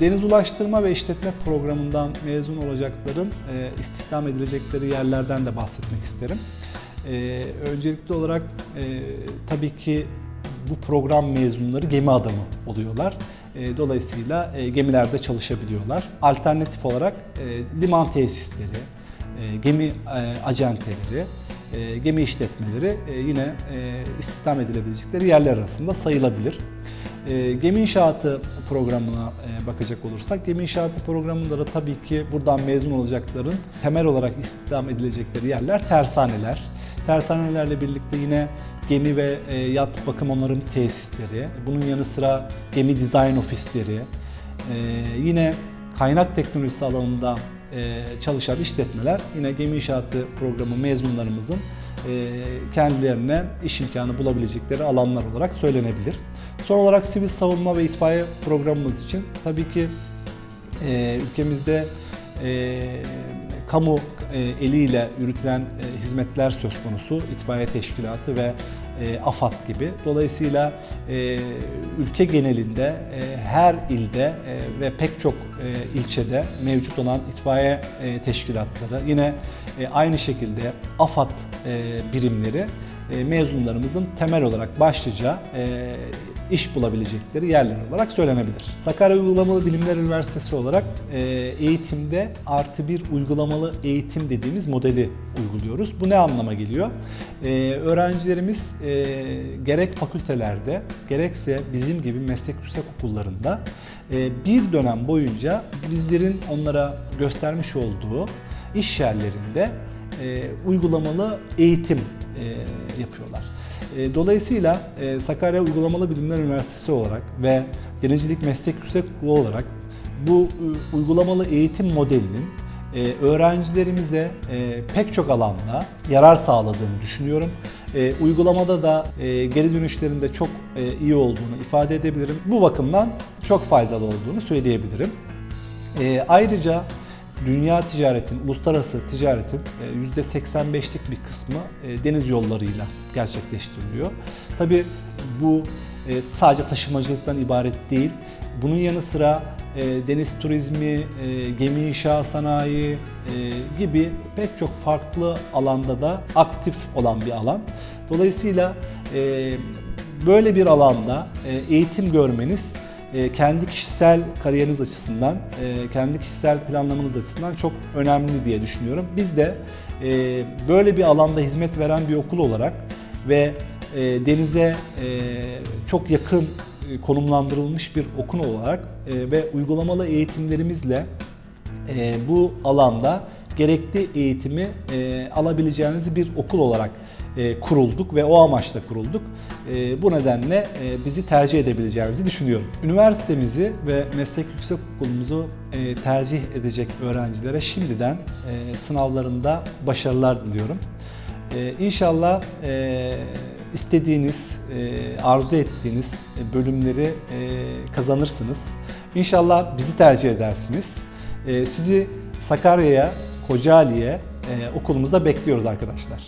Havuzlaştırma ve işletme programından mezun olacakların e, istihdam edilecekleri yerlerden de bahsetmek isterim. E, öncelikli olarak e, tabii ki bu program mezunları gemi adamı oluyorlar. E, dolayısıyla e, gemilerde çalışabiliyorlar. Alternatif olarak e, liman tesisleri, gemi e, acenteleri, e, gemi işletmeleri e, yine e, istihdam edilebilecekleri yerler arasında sayılabilir. E, Gemi inşaatı programına e, bakacak olursak, gemi inşaatı programında da tabii ki buradan mezun olacakların temel olarak istihdam edilecekleri yerler tersaneler. Tersanelerle birlikte yine gemi ve e, yat bakım onarım tesisleri, bunun yanı sıra gemi dizayn ofisleri, e, yine kaynak teknolojisi alanında e, çalışan işletmeler yine gemi inşaatı programı mezunlarımızın e, kendilerine iş imkanı bulabilecekleri alanlar olarak söylenebilir. Son olarak sivil savunma ve itfaiye programımız için tabii ki e, ülkemizde kamu eliyle yürütülen hizmetler söz konusu. itfaiye teşkilatı ve e, AFAD gibi. Dolayısıyla e, ülke genelinde e, her ilde e, ve pek çok e, ilçede mevcut olan itfaiye e, teşkilatları yine e, aynı şekilde AFAD e, birimleri mezunlarımızın temel olarak başlıca e, iş bulabilecekleri yerler olarak söylenebilir. Sakarya Uygulamalı Bilimler Üniversitesi olarak e, eğitimde artı bir uygulamalı eğitim dediğimiz modeli uyguluyoruz. Bu ne anlama geliyor? E, öğrencilerimiz e, gerek fakültelerde gerekse bizim gibi meslek yüksek okullarında e, bir dönem boyunca bizlerin onlara göstermiş olduğu iş yerlerinde e, uygulamalı eğitim e, yapıyorlar. E, Dolayısıyla e, Sakarya Uygulamalı Bilimler Üniversitesi olarak ve Denizcilik Meslek Yüksek Okulu olarak bu e, uygulamalı eğitim modelinin e, öğrencilerimize e, pek çok alanda yarar sağladığını düşünüyorum. E, Uygulamada da e, geri dönüşlerinde çok e, iyi olduğunu ifade edebilirim. Bu bakımdan çok faydalı olduğunu söyleyebilirim. E, Ayrıca dünya ticaretin, uluslararası ticaretin e, %85'lik bir kısmı e, deniz yollarıyla gerçekleştiriliyor. Tabi bu e, sadece taşımacılıktan ibaret değil. Bunun yanı sıra e, deniz turizmi, e, gemi inşa sanayi e, gibi pek çok farklı alanda da aktif olan bir alan. Dolayısıyla e, böyle bir alanda e, eğitim görmeniz e, kendi kişisel kariyeriniz açısından, e, kendi kişisel planlamanız açısından çok önemli diye düşünüyorum. Biz de e, böyle bir alanda hizmet veren bir okul olarak ve e, denize çok yakın konumlandırılmış bir okul olarak ve uygulamalı eğitimlerimizle bu alanda gerekli eğitimi alabileceğiniz bir okul olarak kurulduk ve o amaçla kurulduk. E, bu nedenle e, bizi tercih edebileceğinizi düşünüyorum. Üniversitemizi ve meslek yüksek okulumuzu e, tercih edecek öğrencilere şimdiden e, sınavlarında başarılar diliyorum. E, İnşallah e, istediğiniz, e, arzu ettiğiniz e, bölümleri e, kazanırsınız. İnşallah bizi tercih edersiniz. E, sizi Sakarya'ya, Kocaeli'ye, e, okulumuza bekliyoruz arkadaşlar.